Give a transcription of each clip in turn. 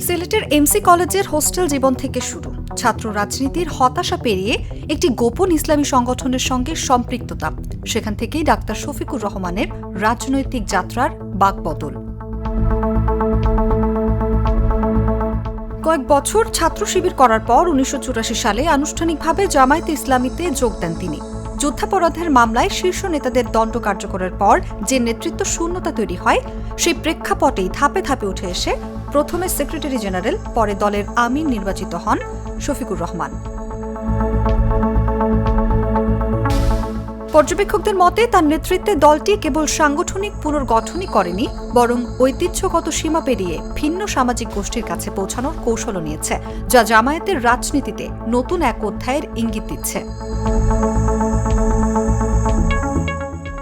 সিলেটের এমসি কলেজের হোস্টেল জীবন থেকে শুরু। ছাত্র রাজনীতির হতাশা পেরিয়ে একটি গোপন ইসলামী সংগঠনের সঙ্গে সম্পৃক্ততা। সেখান থেকেই ডাক্তার শফিকুর রহমানের রাজনৈতিক যাত্রার বাকবদল। কয়েক বছর ছাত্র শিবির করার পর উনিশশো চুরাশি সালে আনুষ্ঠানিকভাবে জামায়াতে ইসলামীতে যোগ দেন তিনি। যুদ্ধাপরাধের মামলায় শীর্ষ নেতাদের দণ্ড কার্যকরের পর যে নেতৃত্ব শূন্যতা তৈরি হয়, সেই প্রেক্ষাপটেই ধাপে ধাপে উঠে এসে প্রথমে সেক্রেটারি জেনারেল, পরে দলের আমির নির্বাচিত হন শফিকুর রহমান। পর্যবেক্ষকদের মতে, তার নেতৃত্বে দলটি কেবল সাংগঠনিক পুনর্গঠনই করেনি, বরং ঐতিহ্যগত সীমা পেরিয়ে ভিন্ন সামাজিক গোষ্ঠীর কাছে পৌঁছানোর কৌশলও নিয়েছে, যা জামায়াতের রাজনীতিতে নতুন এক অধ্যায়ের ইঙ্গিত দিচ্ছে।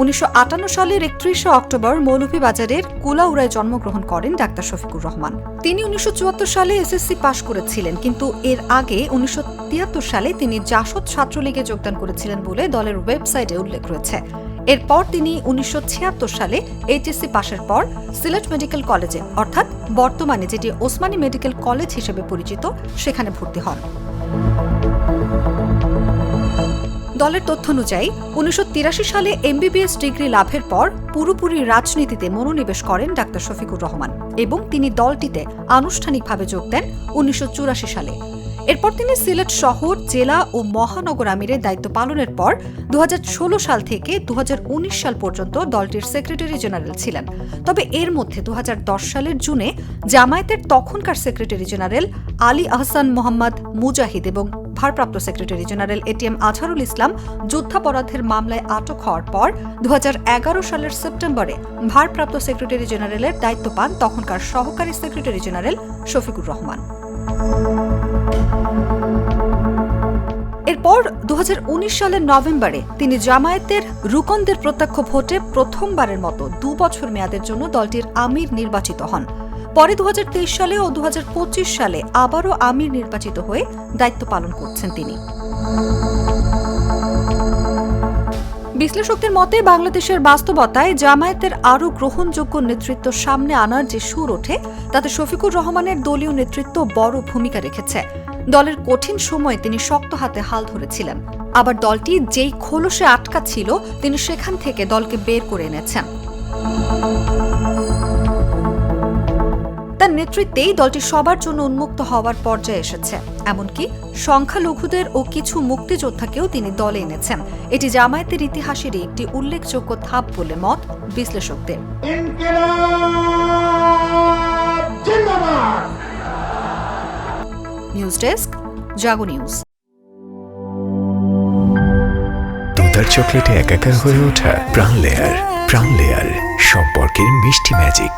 উনিশশো আটান্ন সালের একত্রিশে অক্টোবর মৌলভীবাজারের কুলাউড়ায় জন্মগ্রহণ করেন ডাক্তার শফিকুর রহমান। তিনি উনিশশো চুয়াত্তর সালে এসএসসি পাশ করেছিলেন, কিন্তু এর আগে উনিশশো তিয়াত্তর সালে তিনি জাসদ ছাত্রলীগে যোগদান করেছিলেন বলে দলের ওয়েবসাইটে উল্লেখ রয়েছে। এরপর তিনি উনিশশো ছিয়াত্তর সালে এইচএসসি পাশের পর সিলেট মেডিকেল কলেজে, অর্থাৎ বর্তমানে যেটি ওসমানী মেডিকেল কলেজ হিসেবে পরিচিত, সেখানে ভর্তি হন। দলের তথ্য অনুযায়ী উনিশশো তিরাশি সালে এমবিবিএস ডিগ্রি লাভের পর পুরোপুরি রাজনীতিতে মনোনিবেশ করেন ডাক্তার শফিকুর রহমান এবং তিনি দলটিতে আনুষ্ঠানিকভাবে যোগ দেন উনিশশো চুরাশি সালে। এরপর তিনি সিলেট শহর, জেলা ও মহানগর আমিরের দায়িত্ব পালনের পর দু হাজার ষোলো সাল থেকে দু হাজার উনিশ সাল পর্যন্ত দলটির সেক্রেটারি জেনারেল ছিলেন। তবে এর মধ্যে দু হাজার দশ সালের জুনে জামায়াতের তখনকার সেক্রেটারি জেনারেল আলী আহসান মোহাম্মদ মুজাহিদ এবং ভারপ্রাপ্ত secretary general ATM Azharul Islam যুদ্ধাপরাধের মামলায় আটক হওয়ার পর দু হাজার এগারো সালের সেপ্টেম্বরে ভারপ্রাপ্ত সেক্রেটারি জেনারেলের দায়িত্ব পান তখনকার সহকারী সেক্রেটারি জেনারেল শফিকুর রহমান। এরপর দু হাজার উনিশ সালের নভেম্বরে তিনি জামায়াতের রুকনদের প্রত্যক্ষ ভোটে প্রথমবারের মতো দু বছর মেয়াদের জন্য দলটির আমির নির্বাচিত হন। পরে দু হাজার তেইশ সালে ও দু হাজার পঁচিশ সালে আবারও আমির নির্বাচিত হয়ে দায়িত্ব পালন করছেন তিনি। বিশ্লেষকদের মতে, বাংলাদেশের বাস্তবতায় জামায়াতের আরও গ্রহণযোগ্য নেতৃত্ব সামনে আনার যে সুর ওঠে, তাতে শফিকুর রহমানের দলীয় নেতৃত্ব বড় ভূমিকা রেখেছে। দলের কঠিন সময়ে তিনি শক্ত হাতে হাল ধরেছিলেন। আবার দলটি যেই খোলসে আটকা ছিল, তিনি সেখান থেকে দলকে বের করে এনেছেন। তার নেতৃত্বেই দলটি সবার জন্য উন্মুক্ত হওয়ার পর্যায়ে এসেছে। এমনকি সংখ্যালঘুদের ও কিছু মুক্তিযোদ্ধাকেও তিনি দলে এনেছেন। এটি জামায়াতের ইতিহাসেরই একটি উল্লেখযোগ্য ধাপ বলে মত বিশ্লেষকদের। News desk Jago news. দুধার চকলেটে একাকার হয়ে ওঠা প্রাণ লেয়ার প্রাণ লেয়ার সম্পর্কের মিষ্টি ম্যাজিক।